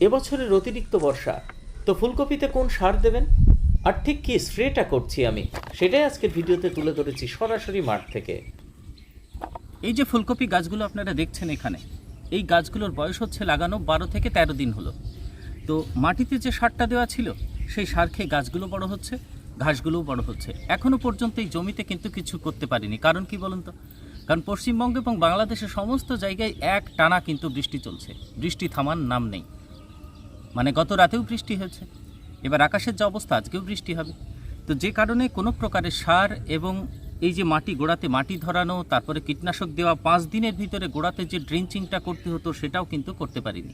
এবছরের অতিরিক্ত বর্ষা। তো ফুলকপিতে কোন সার দেবেন? আর ঠিক কি স্প্রেটা করছি আমি? সেটাই আজকের ভিডিওতে তুলে ধরেছি সরাসরি মাঠ থেকে। এই যে ফুলকপি গাছগুলো আপনারা দেখছেন এখানে, এই গাছগুলোর বয়স হচ্ছে লাগানো বারো থেকে তেরো দিন হলো। তো মাটিতে যে সারটা দেওয়া ছিল, সেই সার খেয়ে গাছগুলো বড় হচ্ছে, ঘাসগুলোও বড় হচ্ছে। এখনও পর্যন্ত এই জমিতে কিন্তু কিছু করতে পারিনি। কারণ কি বলুন তো? কারণ পশ্চিমবঙ্গ এবং বাংলাদেশের সমস্ত জায়গায় এক টানা কিন্তু বৃষ্টি চলছে। বৃষ্টি থামার নাম নেই। মানে গত রাতেও বৃষ্টি হয়েছে। এবার আকাশের যে অবস্থা, আজকেও বৃষ্টি হবে। তো যে কারণে কোনো প্রকারের সার এবং এই যে মাটি, গোড়াতে মাটি ধরানো, তারপরে কীটনাশক দেওয়া, পাঁচ দিনের ভিতরে গোড়াতে যে ড্রিঞ্চিংটা করতে হতো, সেটাও কিন্তু করতে পারিনি।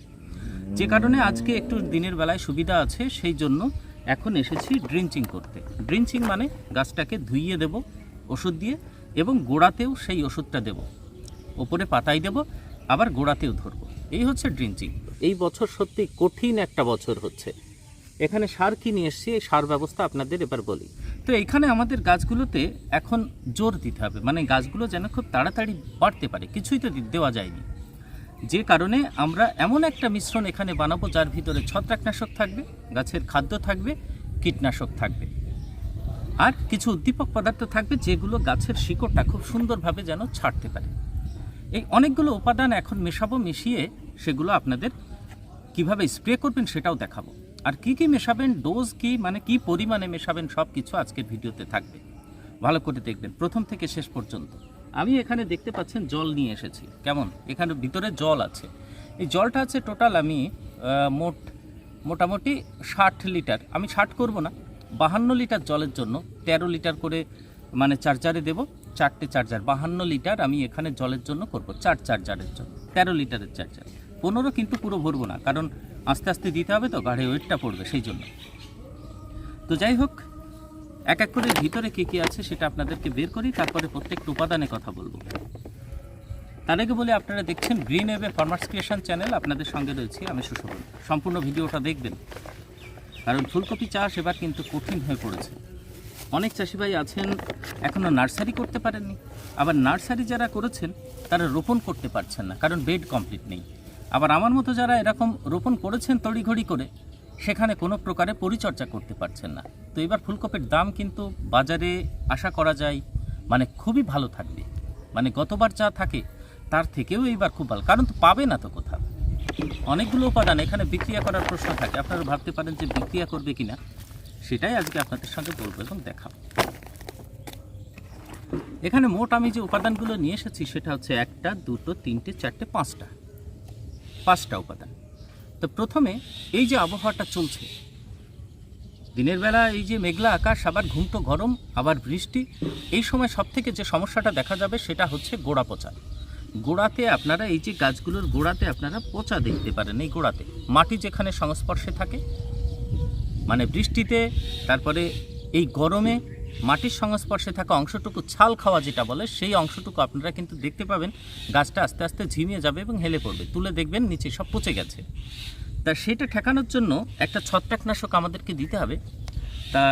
যে কারণে আজকে একটু দিনের বেলায় সুবিধা আছে, সেই জন্য এখন এসেছি ড্রিঞ্চিং করতে। ড্রিঞ্চিং মানে গাছটাকে ধুইয়ে দেব, ওষুধ দিয়ে, এবং গোড়াতেও সেই ওষুধটা দেব। ওপরে পাতায় দেব, আবার গোড়াতেও ধরবো। এই হচ্ছে ড্রিঞ্চিং। এই বছর সত্যি কঠিন একটা বছর হচ্ছে। এখানে সার কি নিয়ে এসছি, এই সার ব্যবস্থা আপনাদের এবার বলি। তো এখানে আমাদের গাছগুলোতে এখন জোর দিতে হবে। মানে গাছগুলো যেন খুব তাড়াতাড়ি বাড়তে পারে, কিছুই তো দেওয়া যায়নি। যে কারণে আমরা এমন একটা মিশ্রণ এখানে বানাবো যার ভিতরে ছত্রাকনাশক থাকবে, গাছের খাদ্য থাকবে, কীটনাশক থাকবে। আর কিছু উদ্দীপক পদার্থ থাকবে যেগুলো গাছের শিকড়টা খুব সুন্দরভাবে যেন ছাড়তে পারে। এই অনেকগুলো উপাদান এখন মেশাবো, মিশিয়ে সেগুলো আপনাদের কীভাবে স্প্রে করবেন সেটাও দেখাবো। আর কি কি মেশাবেন ডোজ কি মানে কি পরিমাণে মেশাবেন সব কিছু আজকের ভিডিওতে থাকবে। ভালো করে দেখবেন, প্রথম থেকে শেষ পর্যন্ত। আমি এখানে দেখতে পাচ্ছেন জল নিয়ে এসেছি। কেমন? এখানে ভিতরে জল আছে। এই জলটা আছে টোটাল আমি মোট, মোটামুটি ষাট লিটার। আমি ষাট করব না, বাহান্ন লিটার জলের জন্য। তেরো লিটার করে মানে চার্জারে দেব, চারটে চার্জার। বাহান্ন লিটার আমি এখানে জলের জন্য করব, চার চার্জারের জন্য। তেরো লিটারের চার্জার। পনেরো কিন্তু পুরো ভরবো না, কারণ আস্তে আস্তে দিতে হবে তো গাড়ি ওয়েটটা পড়বে সেই জন্য। তো যাই হোক, এক এক করে ভিতরে কী কী আছে সেটা আপনাদেরকে বের করি, তারপরে প্রত্যেকটা উপাদানে কথা বলব। তার আগে বলে, আপনারা দেখছেন গ্রিন এভে ফার্মার্স ক্রিয়েশন চ্যানেল, আপনাদের সঙ্গে রয়েছি আমি সুশোভন। সম্পূর্ণ ভিডিওটা দেখবেন, কারণ ফুলকপি চাষ এবার কিন্তু কঠিন হয়ে পড়েছে। অনেক চাষি ভাই আছেন এখনও নার্সারি করতে পারেননি। আবার নার্সারি যারা করেছেন, তারা রোপণ করতে পারছেন না, কারণ বেড কমপ্লিট নেই। আবার আমার মতো যারা এরকম রোপণ করেছেন তড়িঘড়ি করে, সেখানে কোনো প্রকারে পরিচর্যা করতে পারছেন না। তো এবার ফুলকপির দাম কিন্তু বাজারে আশা করা যায় মানে খুবই ভালো থাকবে। মানে গতবার যা থাকে, তার থেকেও এইবার খুব ভালো। কারণ তো পাবে না তো কোথাও। অনেকগুলো উপাদান এখানে বিক্রিয়া করার প্রশ্ন থাকে। আপনারা ভাবতে পারেন যে বিক্রিয়া করবে কিনা। সেটাই আজকে আপনাদের সঙ্গে বলব এবং দেখাবো। এখানে মোট আমি যে উপাদানগুলো নিয়ে এসেছি, সেটা হচ্ছে একটা, দুটো, তিনটে, চারটে, পাঁচটা। পাঁচটা উপাদান। তো প্রথমে এই যে আবহাওয়াটা চলছে, দিনের বেলা এই যে মেঘলা আকাশ, আবার ঘুমটো গরম, আবার বৃষ্টি, এই সময় সব থেকে যে সমস্যাটা দেখা যাবে সেটা হচ্ছে গোড়া পচা। গোড়াতে আপনারা এই যে গাছগুলোর গোড়াতে আপনারা পচা দেখতে পারেন, এই গোড়াতে। মাটি যেখানে সংস্পর্শে থাকে মানে বৃষ্টিতে, তারপরে এই গরমে মাটির সংস্পর্শে থাকা অংশটুকু ছাল খাওয়া যেটা বলে, সেই অংশটুকু আপনারা কিন্তু দেখতে পাবেন। গাছটা আস্তে আস্তে ঝিমিয়ে যাবে এবং হেলে পড়বে। তুলে দেখবেন, নিচে সব পচে গেছে। তা সেটা ঠেকানোর জন্য একটা ছত্রাকনাশক আমাদেরকে দিতে হবে। তা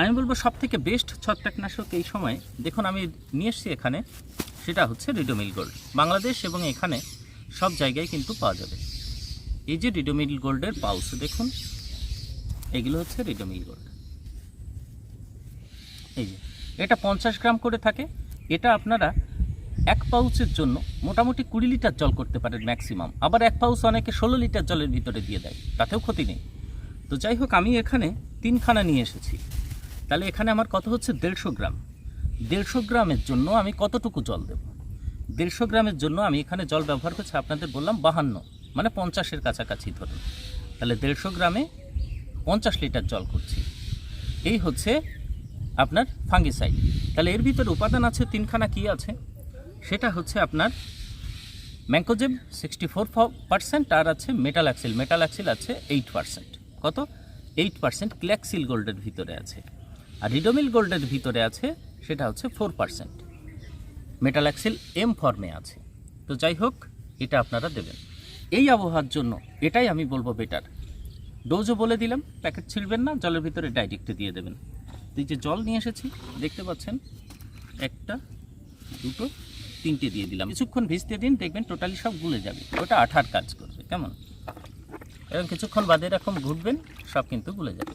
আমি বলব সব থেকে বেস্ট ছত্রাকনাশক এই সময়, দেখুন আমি নিয়ে এসেছি এখানে, সেটা হচ্ছে রিডোমিল গোল্ড বাংলাদেশ এবং এখানে সব জায়গায় কিন্তু পাওয়া যাবে। এই যে রিডোমিল গোল্ডের পাউচ দেখুন, এগুলো হচ্ছে রিডোমিল গোল্ড এই এটা পঞ্চাশ গ্রাম করে থাকে। এটা আপনারা এক পাউচের জন্য মোটামুটি কুড়ি লিটার জল করতে পারেন ম্যাক্সিমাম। আবার এক পাউচ অনেকে ষোলো লিটার জলের ভিতরে দিয়ে দেয়, তাতেও ক্ষতি নেই। তো যাই হোক, আমি এখানে তিনখানা নিয়ে এসেছি। তাহলে এখানে আমার কত হচ্ছে? দেড়শো গ্রাম। দেড়শো গ্রামের জন্য আমি কতটুকু জল দেব? দেড়শো গ্রামের জন্য আমি এখানে জল ব্যবহার করছি, আপনাদের বললাম বাহান্ন মানে পঞ্চাশের কাছাকাছি ধরুন। তাহলে দেড়শো গ্রামে পঞ্চাশ লিটার জল করছি। এই হচ্ছে আপনার ফাঙ্গিসাইড। তাহলে এর ভিতরে উপাদান আছে তিনখানা কি আছে? সেটা হচ্ছে আপনার ম্যাঙ্কোজেব সিক্সটি ফোর পার্সেন্ট, আর আছে মেটাল অ্যাক্সিল মেটাল অ্যাক্সিল আছে এইট পার্সেন্ট। কত? এইট পার্সেন্ট ক্ল্যাক্সিল গোল্ডের ভিতরে আছে। আর রিডোমিল গোল্ডের ভিতরে আছে, সেটা হচ্ছে four percent. Metalaxyl M ফর্মে আছে। তো যাই হোক, এটা আপনারা দেবেন। এই আবহাওয়ার জন্য এটাই আমি বলব বেটার। ডোজও বলে দিলাম, প্যাকেট ছিঁড়বেন না, জলের ভিতরে ডাইরেক্ট দিয়ে দেবেন। এই যে জল নিয়ে এসেছি, দেখতে পাচ্ছেন, একটা, দুটো, তিনটে দিয়ে দিলাম। কিছুক্ষণ ভিজতে দিন, দেখবেন টোটালি সব গুলে যাবে। ওটা আঠার কাজ করবে, কেমন? এরকম কিছুক্ষণ বাদে এরকম ঘুরবেন, সব কিন্তু গুলে যাবে।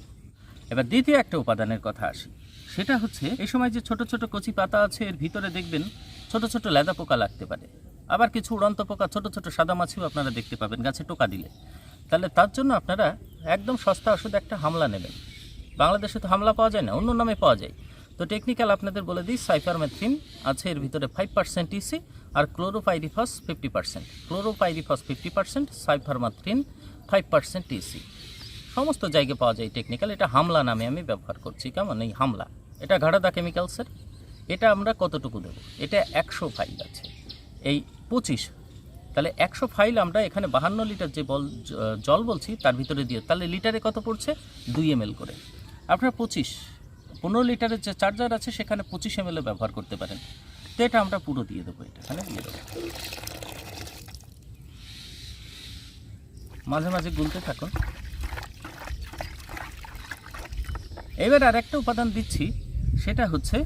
এবার দ্বিতীয় একটা উপাদানের কথা আসি। সেটা হচ্ছে, এই সময় যে ছোট ছোট কচি পাতা আছে, এর ভিতরে দেখবেন ছোট ছোট লেদা পোকা লাগতে পারে। আবার কিছু উড়ন্ত পোকা, ছোট ছোট সাদা মাছিও আপনারা দেখতে পাবেন গাছে টোকা দিলে। তাহলে তার জন্য আপনারা একদম সস্তা ওষুধ একটা হামলা নেবেন। বাংলাদেশে তো হামলা পাওয়া যায় না, অন্য নামে পাওয়া যায়। তো টেকনিক্যাল আপনাদের বলে দিই সাইফারমেথ্রিন আছে এর ভিতরে ফাইভ পার্সেন্ট ইসি আর chlorpyrifos fifty percent chlorpyrifos fifty percent cypermethrin five percent EC সমস্ত জায়গায় পাওয়া যায় টেকনিক্যাল এটা হামলা নামে আমি ব্যবহার করছি। কেমন? এই হামলা। এটা ঘাড়াদা কেমিক্যালসের এটা আমরা কতটুকু দেবো? এটা একশো ফাইল আছে। এই পঁচিশ। তাহলে একশো ফাইল আমরা এখানে বাহান্ন লিটার যে বল জল বলছি, তার ভিতরে দিয়ে, তাহলে লিটারে কত পড়ছে? দুই এম করে। আপনারা পঁচিশ, পনেরো লিটারের যে চার্জার আছে সেখানে পঁচিশ এম ব্যবহার করতে পারেন। তো এটা আমরা পুরো দিয়ে দেবো, এটা এখানে দিয়ে দেবো। মাঝে মাঝে গুলতে থাকুন। এবার আর একটা উপাদান দিচ্ছি, সেটা হচ্ছে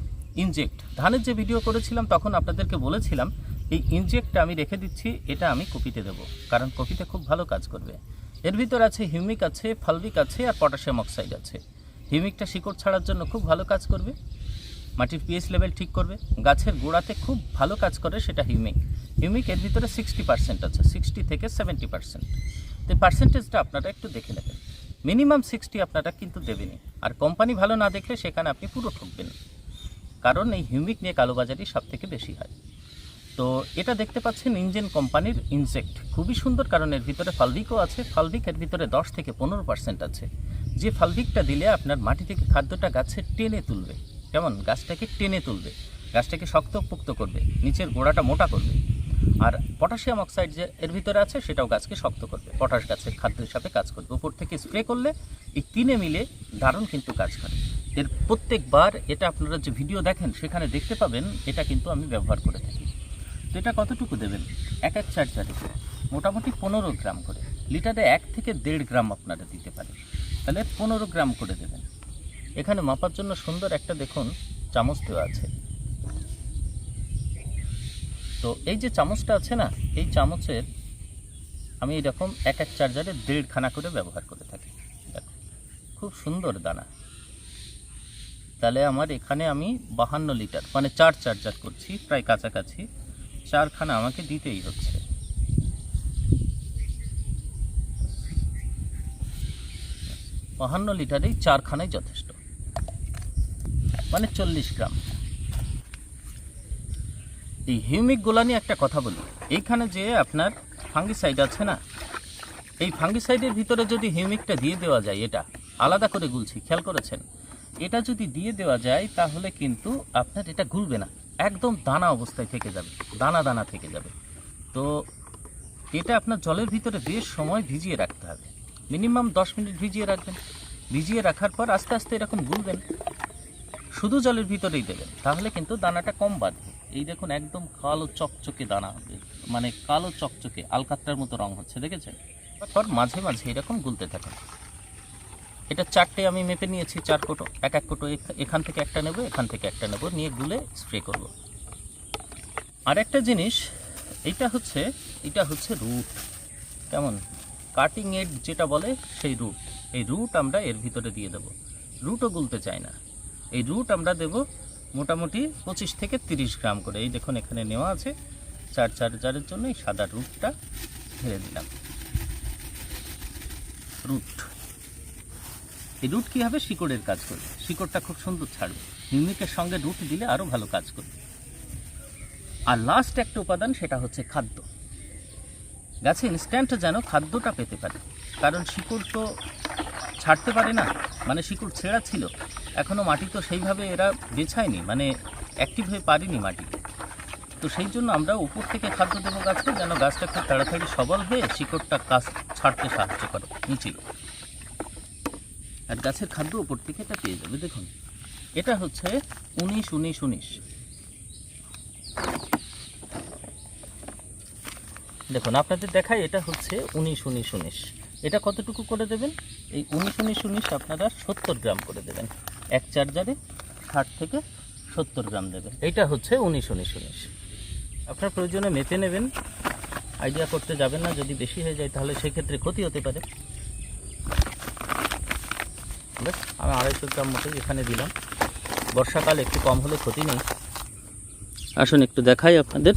ইনজেক্ট। ধানের যে ভিডিও করেছিলাম, তখন আপনাদেরকে বলেছিলাম, এই ইনজেক্টটা আমি রেখে দিচ্ছি, এটা আমি কপিতে দেবো, কারণ কপিতে খুব ভালো কাজ করবে। এর ভিতর আছে হিউমিক আছে ফালবিক আছে, আর পটাশিয়াম অক্সাইড আছে। হিউমিকটা শিকড় ছাড়ার জন্য খুব ভালো কাজ করবে। মাটির পিএইচ লেভেল ঠিক করবে। গাছের গোড়াতে খুব ভালো কাজ করে সেটা হিউমিক হিউমিক এর ভিতরে সিক্সটি পার্সেন্ট আছে সিক্সটি থেকে সেভেন্টি পার্সেন্ট তো পার্সেন্টেজটা আপনারা একটু দেখে নেবেন। মিনিমাম সিক্সটি আপনারা কিন্তু দেবেনই। আর কোম্পানি ভালো না দেখলে সেখানে আপনি পুরো ঠকবেন। কারণ এই হিউমিক নিয়ে কালোবাজারি সব থেকে বেশি হয়। তো এটা দেখতে পাচ্ছেন ইঞ্জিন কোম্পানির ইনসেক্ট খুবই সুন্দর কারণ এর ভিতরে ফালভিকও আছে। ফালভিক এর ভিতরে দশ থেকে পনেরো পার্সেন্ট আছে। যে ফালভিকটা দিলে আপনার মাটি থেকে খাদ্যটা গাছে টেনে তুলবে। কেমন? গাছটাকে টেনে তুলবে। গাছটাকে শক্তপোক্ত করবে। নিচের গোড়াটা মোটা করবে। আর পটাশিয়াম অক্সাইড যে এর ভিতরে আছে, সেটাও গাছকে শক্ত করবে। পটাশ গাছের খাদ্য হিসাবে কাজ করবে। উপর থেকে স্প্রে করলে এই তিনে মিলে দারুণ কিন্তু কাজ করে। এর প্রত্যেকবার এটা আপনারা যে ভিডিও দেখেন, সেখানে দেখতে পাবেন, এটা কিন্তু আমি ব্যবহার করে থাকি। তো এটা কতটুকু দেবেন? এক এক চার চার্জারে মোটামুটি পনেরো গ্রাম করে। লিটারে এক থেকে দেড় গ্রাম আপনারা দিতে পারেন। তাহলে পনেরো গ্রাম করে দেবেন। এখানে মাপার জন্য সুন্দর একটা দেখুন চামচ দেওয়া আছে। তো এই যে চামচটা আছে না, এই চামচের আমি এরকম এক এক চার্জারে দেড়খানা করে ব্যবহার করে থাকি। দেখো, খুব সুন্দর দানা। তাহলে আমার এখানে আমি বাহান্ন লিটার মানে চার চার্জার করছি, প্রায় কাছাকাছি। চারখানা আমাকে দিতেই হচ্ছে। বাহান্ন লিটারেই চারখানাই যথেষ্ট। মানে চল্লিশ গ্রাম। এই হিউমিক গোলা নিয়ে একটা কথা বলি। এইখানে যে আপনার ফাঙ্গিসাইড আছে না, এই ফাঙ্গিসাইডের ভিতরে যদি হিউমিকটা দিয়ে দেওয়া যায়, এটা আলাদা করে গুলছি, খেয়াল করেছেন? এটা যদি দিয়ে দেওয়া যায়, তাহলে কিন্তু আপনার এটা গুলবে না। একদম দানা অবস্থায় থেকে যাবে, দানা দানা থেকে যাবে। তো এটা আপনার জলের ভিতরে বেশ সময় ভিজিয়ে রাখতে হবে। মিনিমাম দশ মিনিট ভিজিয়ে রাখবেন। ভিজিয়ে রাখার পর আস্তে আস্তে এরকম গুলবেন। শুধু জলের ভিতরেই দেবেন, তাহলে কিন্তু দানাটা কম বাঁধবে এই দেখুন, একদম কালো চকচকে দানা হবে। মানে কালো চকচকে আলকাত্রার মতো রং হচ্ছে, দেখেছেন? তারপর মাঝে মাঝে এরকম গুলতে থাকুন। এটা চারটে আমি মেপে নিয়েছি, চার কোটো। এক এক কোটো এখান থেকে একটা নেব, এখান থেকে একটা নেব, নিয়ে গুলে স্প্রে করব। আর একটা জিনিস এটা হচ্ছে এটা হচ্ছে রুট। কেমন? কাটিং এড যেটা বলে সেই রুট এই রুট আমরা এর ভিতরে দিয়ে দেব। রুটও গুলতে চাই না। এই রুট আমরা দেব মোটামুটি পঁচিশ থেকে তিরিশ গ্রাম করে। এই দেখুন এখানে নেওয়া আছে চার চার চারের জন্য এই সাদা রুটটা ঢেলে দিলাম। রুট এই রুট কী হবে শিকড়ের কাজ করবে। শিকড়টা খুব সুন্দর ছাড়বে। হিউমিকের সঙ্গে রুট দিলে আরও ভালো কাজ করবে। আর লাস্ট একটা উপাদান, সেটা হচ্ছে খাদ্য। গাছে ইনস্ট্যান্ট যেন খাদ্যটা পেতে পারে। কারণ শিকড় তো ছাড়তে পারে না মানে শিকড় ছেঁড়া ছিল। এখনও মাটি তো সেইভাবে এরা বেছায়নি মানে অ্যাক্টিভ হয়ে পারেনি মাটি। তো সেই জন্য আমরা উপর থেকে খাদ্য দেবো গাছকে, যেন গাছটা খুব তাড়াতাড়ি সবল হয়ে শিকড়টা কাজ ছাড়তে সাহায্য করে, নিচে। আর গাছের খাদ্য উপর থেকে এটা পেয়ে যাবে, দেখুন। এটা হচ্ছে উনিশ উনিশ উনিশ। দেখুন, আপনাদের দেখায় এটা হচ্ছে উনিশ উনিশ উনিশ। এটা কতটুকু করে দেবেন? এই উনিশ উনিশ উনিশ আপনারা সত্তর গ্রাম করে দেবেন। এক চার্জারে ষাট থেকে সত্তর গ্রাম দেবেন। এইটা হচ্ছে উনিশ উনিশ উনিশ। আপনার প্রয়োজনে মেপে নেবেন। আইডিয়া করতে যাবেন না, যদি বেশি হয়ে যায় তাহলে সেক্ষেত্রে ক্ষতি হতে পারে। আমি আড়াইশো গ্রাম মতো এখানে দিলাম। বর্ষাকাল একটু কম হলে ক্ষতি নেই। আসুন, একটু দেখাই আপনাদের।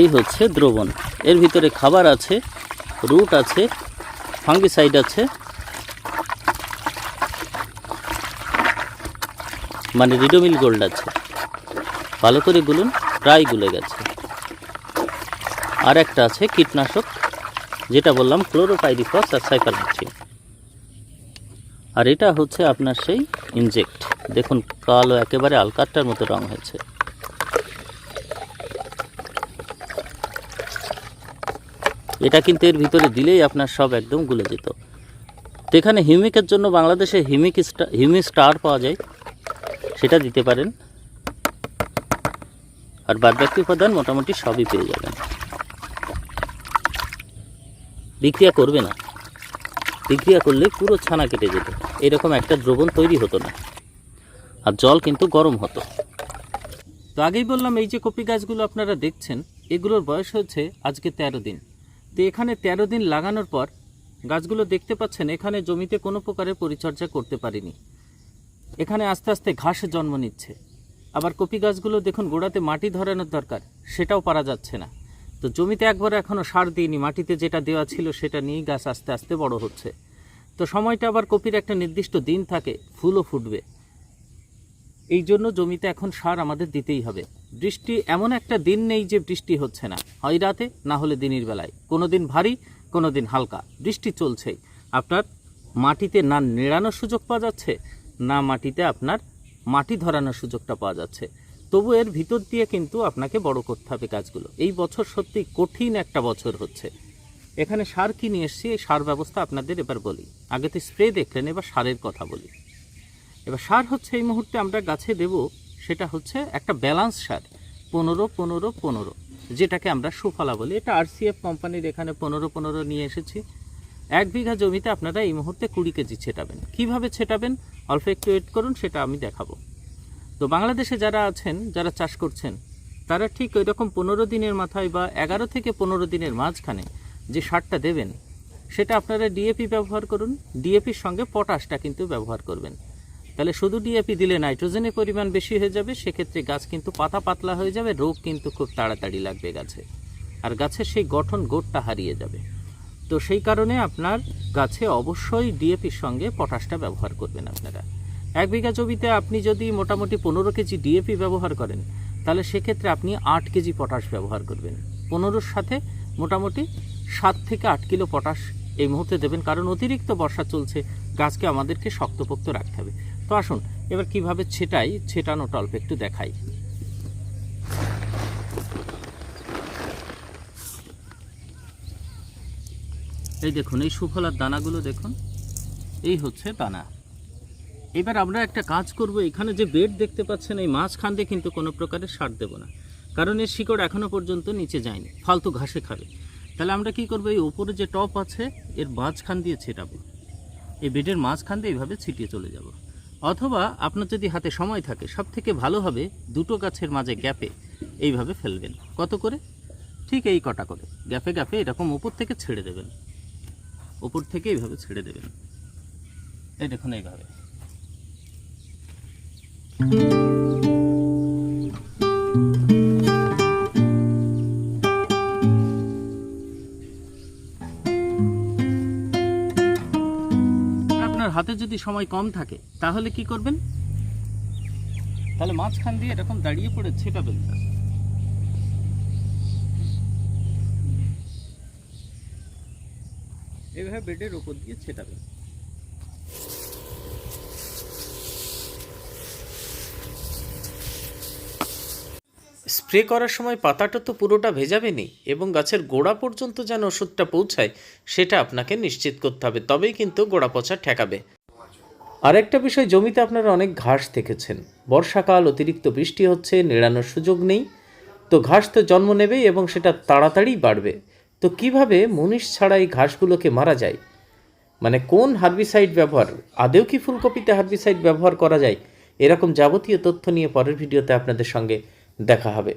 এই হচ্ছে দ্রবণ। এর ভিতরে খাবার আছে, রুট আছে, ফাঙ্গিসাইড আছে। মানে রিডোমিল গোল্ড আছে। ভালো করে গুলুন, প্রায় গুলে গেছে। আর একটা আছে কীটনাশক, যেটা বললাম ক্লোরোপাইরিফস আর সাইপারমেথ্রিন আর এটা হচ্ছে আপনার সেই ইনজেক্ট। দেখুন, কালো একেবারে আলকাট্টার মতো রং হয়েছে। এটা কিন্তু এর ভিতরে দিলেই আপনার সব একদম গুলে যেত। তো এখানে হিউমিকের জন্য বাংলাদেশে হিউমিক স্টার হিউমিক স্টার পাওয়া যায়। সেটা দিতে পারেন। আর বাদবাকি উপাদান মোটামুটি সবই পেয়ে যাবেন। বিক্রিয়া করবে না। বিক্রিয়া করলে পুরো ছানা কেটে যেত। এরকম একটা দ্রবণ তৈরি হতো না। আর জল কিন্তু গরম হতো। তো আগেই বললাম, এই যে কপি গাছগুলো আপনারা দেখছেন, এগুলোর বয়স হচ্ছে আজকে তেরো দিন। তো এখানে তেরো দিন লাগানোর পর গাছগুলো দেখতে পাচ্ছেন, এখানে জমিতে কোনো প্রকারের পরিচর্যা করতে পারিনি। এখানে আস্তে আস্তে ঘাস জন্ম নিচ্ছে। আবার কপি গাছগুলো দেখুন, গোড়াতে মাটি ধরানোর দরকার, সেটাও পারা যাচ্ছে না। তো জমিতে একবার এখনও সার দিইনি, মাটিতে যেটা দেওয়া ছিল সেটা নিয়েই গাছ আস্তে আস্তে বড় হচ্ছে। তো সময়টা আবার কপির একটা নির্দিষ্ট দিন থাকে, ফুলও ফুটবে। এই জন্য জমিতে এখন সার আমাদের দিতেই হবে। বৃষ্টি এমন একটা দিন নেই যে বৃষ্টি হচ্ছে না। হয় রাতে, না হলে দিনের বেলায়। কোনো দিন ভারী কোনো দিন হালকা। বৃষ্টি চলছেই। আপনার মাটিতে না নেড়ানোর সুযোগ পাওয়া যাচ্ছে, না মাটিতে আপনার মাটি ধরানোর সুযোগটা পাওয়া যাচ্ছে। তবু এর ভিতর দিয়ে কিন্তু আপনাকে বড় করতে হবে গাছগুলো এই বছর সত্যি কঠিন একটা বছর হচ্ছে। এখানে সার কি নিয়ে এসছি, এই সার ব্যবস্থা আপনাদের এবার বলি। আগে তো স্প্রে দেখলেন, এবার সারের কথা বলি। এবার সার হচ্ছে এই মুহূর্তে আমরা গাছে দেব, সেটা হচ্ছে একটা ব্যালান্স সার, পনেরো পনেরো পনেরো, যেটাকে আমরা সুফলা বলি। এটা আরসিএফ কোম্পানির এখানে পনেরো পনেরো নিয়ে এসেছি। এক বিঘা জমিতে আপনারা এই মুহূর্তে কুড়ি কেজি ছেটাবেন। কীভাবে ছেটাবেন? অল্প একটু ওয়েট করুন, সেটা আমি দেখাবো। তো বাংলাদেশে যারা আছেন, যারা চাষ করছেন, তারা ঠিক ওই রকম পনেরো দিনের মাথায় বা এগারো থেকে পনেরো দিনের মাঝখানে যে সারটা দেবেন, সেটা আপনারা ডিএপি ব্যবহার করুন। ডিএপির সঙ্গে পটাশটা কিন্তু ব্যবহার করবেন। তাহলে শুধু ডিএপি দিলে নাইট্রোজেনের পরিমাণ বেশি হয়ে যাবে, সেক্ষেত্রে গাছ কিন্তু পাতা পাতলা হয়ে যাবে, রোগ কিন্তু খুব তাড়াতাড়ি লাগবে গাছে। আর গাছের সেই গঠন গোটটা হারিয়ে যাবে। তো সেই কারণে আপনার গাছে অবশ্যই ডিএপির সঙ্গে পটাশটা ব্যবহার করবেন আপনারা। এক বিঘা জমিতে আপনি যদি মোটামুটি পনেরো কেজি ডিএপি ব্যবহার করেন, তাহলে সেক্ষেত্রে আপনি আট কেজি পটাশ ব্যবহার করবেন। পনেরোর সাথে মোটামুটি সাত থেকে আট কিলো পটাশ এই মুহূর্তে দেবেন, কারণ অতিরিক্ত বর্ষা চলছে, গাছকে আমাদেরকে শক্তপোক্ত রাখতে হবে। তো আসুন, এবার কীভাবে ছেটাই, ছেটানোটা অল্প একটু দেখাই। এই দেখুন, এই সুফলার দানাগুলো দেখুন, এই হচ্ছে দানা। এবার আমরা একটা কাজ করব, এখানে যে বেড দেখতে পাচ্ছেন, এই মাঝখান দিয়ে কিন্তু কোনো প্রকারের সার দেব না। কারণ এর শিকড় এখনও পর্যন্ত নিচে যায়নি, ফালতু ঘাসে খাবে। তাহলে আমরা কি করব, এই উপরে যে টপ আছে, এর মাঝখান দিয়ে ছেটাবো। এই বেডের মাঝখান দিয়ে এইভাবে ছিটিয়ে চলে যাব। অথবা আপনার যদি হাতে সময় থাকে সব থেকে ভালো হবে দুটো গাছের মাঝে গ্যাপে এইভাবে ফেলবেন। কত করে? ঠিক এই কটা করে। গ্যাপে গ্যাপে এরকম উপর থেকে ছেড়ে দেবেন। উপর থেকে এইভাবে ছেড়ে দেবেন। এই দেখুন এইভাবে। যদি সময় কম থাকে, তাহলে কি করবেন? তাহলে মাঝখান দিয়ে এরকম দাঁড়িয়ে পড়ে ছেটাবেন। এইভাবে বেডের উপর দিয়ে ছেটাবেন। স্প্রে করার সময় পাতাটা তো পুরোটা ভেজাবেনি এবং গাছের গোড়া পর্যন্ত যেন ওষুধটা পৌঁছায়, সেটা আপনাকে নিশ্চিত করতে হবে, তবেই কিন্তু গোড়া পচা ঠেকাবে। আরেকটা বিষয়, জমিতে আপনারা অনেক ঘাস দেখেছেন। বর্ষাকাল, অতিরিক্ত বৃষ্টি হচ্ছে, নেড়ানোর সুযোগ নেই। তো ঘাস তো জন্ম নেবেই এবং সেটা তাড়াতাড়ি বাড়বে। তো কীভাবে মুনিশ ছাড়া এই ঘাসগুলোকে মারা যায়? মানে কোন হার্বিসাইড ব্যবহার, আদেও কি ফুলকপিতে হার্বিসাইড ব্যবহার করা যায়? এরকম যাবতীয় তথ্য নিয়ে পরের ভিডিওতে আপনাদের সঙ্গে দেখা হবে।